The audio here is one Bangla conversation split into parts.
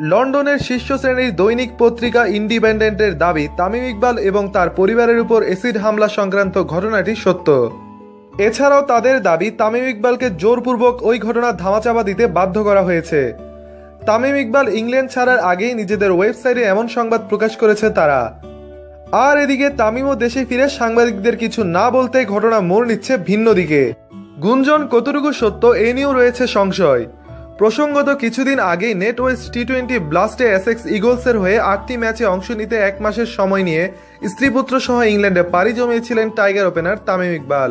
লন্ডনের শীর্ষ শ্রেণির দৈনিক পত্রিকা ইন্ডিপেন্ডেন্টের দাবি, তামিম ইকবাল এবং তার পরিবারের উপর এসিড হামলা সংক্রান্ত ঘটনাটি সত্য। এছাড়াও তাদের দাবি, তামিম ইকবালকে জোরপূর্বক ওই ঘটনার ধামাচাপা দিতে বাধ্য করা হয়েছে। তামিম ইকবাল ইংল্যান্ড ছাড়ার আগেই নিজেদের ওয়েবসাইটে এমন সংবাদ প্রকাশ করেছে তারা। আর এদিকে তামিমও দেশে ফিরে সাংবাদিকদের কিছু না বলতে ঘটনা মোড় নিচ্ছে ভিন্ন দিকে। গুঞ্জন, কতটুকু সত্য, এ নিয়েও রয়েছে সংশয়। প্রসঙ্গত কিছুদিন আগেই নেট ওয়েস্ট টি টোয়েন্টি ব্লাস্টে এসএক্স ইগলসের হয়ে আটটি ম্যাচে অংশ নিতে এক মাসের সময় নিয়ে স্ত্রীপুত্র সহ ইংল্যান্ডে পাড়ি জমিয়েছিলেন টাইগার ওপেনার তামিম ইকবাল।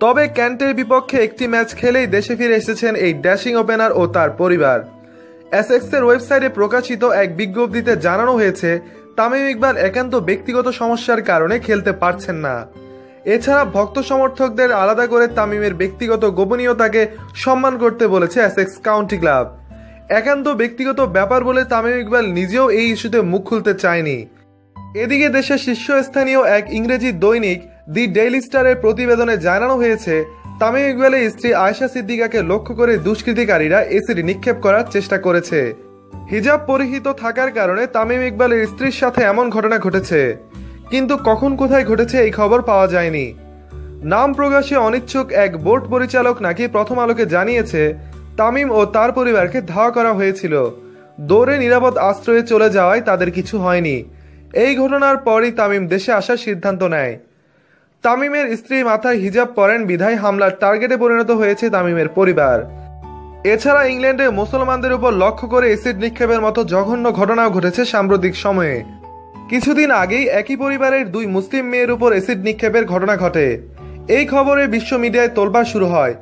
তবে ক্যান্টের বিপক্ষে একটি ম্যাচ খেলেই দেশে ফিরে এসেছেন এই ড্যাশিং ওপেনার ও তার পরিবার। এসএক্সের ওয়েবসাইটে প্রকাশিত এক বিজ্ঞপ্তিতে জানানো হয়েছে, তামিম ইকবাল একান্ত ব্যক্তিগত সমস্যার কারণে খেলতে পারছেন না। এছাড়া ভক্ত সমর্থকদের আলাদা করে তামিমের ব্যক্তিগত গোপনীয়তাকে সম্মান করতে বলেছে অ্যাসেক্স কাউন্টি ক্লাব। একান্ত ব্যক্তিগত ব্যাপার বলে তামিম ইকবাল নিজেও এই ইস্যুতে মুখ খুলতে চায়নি। এদিকে দেশের শীর্ষস্থানীয় এক ইংরেজি দৈনিক দি ডেইলি স্টারের প্রতিবেদনে জানানো হয়েছে, তামিম ইকবালের স্ত্রী আয়শা সিদ্দিকাকে লক্ষ্য করে দুষ্কৃতিকারীরা এসিড নিক্ষেপ করার চেষ্টা করেছে। হিজাব পরিহিত থাকার কারণে তামিম ইকবালের স্ত্রীর সাথে এমন ঘটনা ঘটেছে। কিন্তু কখন কোথায় ঘটেছে এই খবর পাওয়া যায়নি। নাম প্রকাশে অনিচ্ছুক এক বোর্ড পরিচালক নাকি প্রথম আলোকে জানিয়েছে, তামিম ও তার পরিবারকে ধাওয়া করা হয়েছিল। দৌড়ে নিরাপদ আশ্রয়ে চলে যাওয়ায় তাদের কিছু হয়নি। এই ঘটনার পরই তামিম দেশে আসার সিদ্ধান্ত নেয়। তামিমের স্ত্রী মাথায় হিজাব পরেন বিধায় হামলার টার্গেটে পরিণত হয়েছে তামিমের পরিবার। এছাড়া ইংল্যান্ডে মুসলমানদের উপর লক্ষ্য করে এসিড নিক্ষেপের মতো জঘন্য ঘটনাও ঘটেছে সাম্প্রতিক সময়ে। কিছুদিন আগেই একই পরিবারের দুই মুসলিম মেয়ের উপর অ্যাসিড নিক্ষেপের ঘটনা ঘটে। এই খবরে বিশ্ব মিডিয়ায় তোলবার শুরু হয়।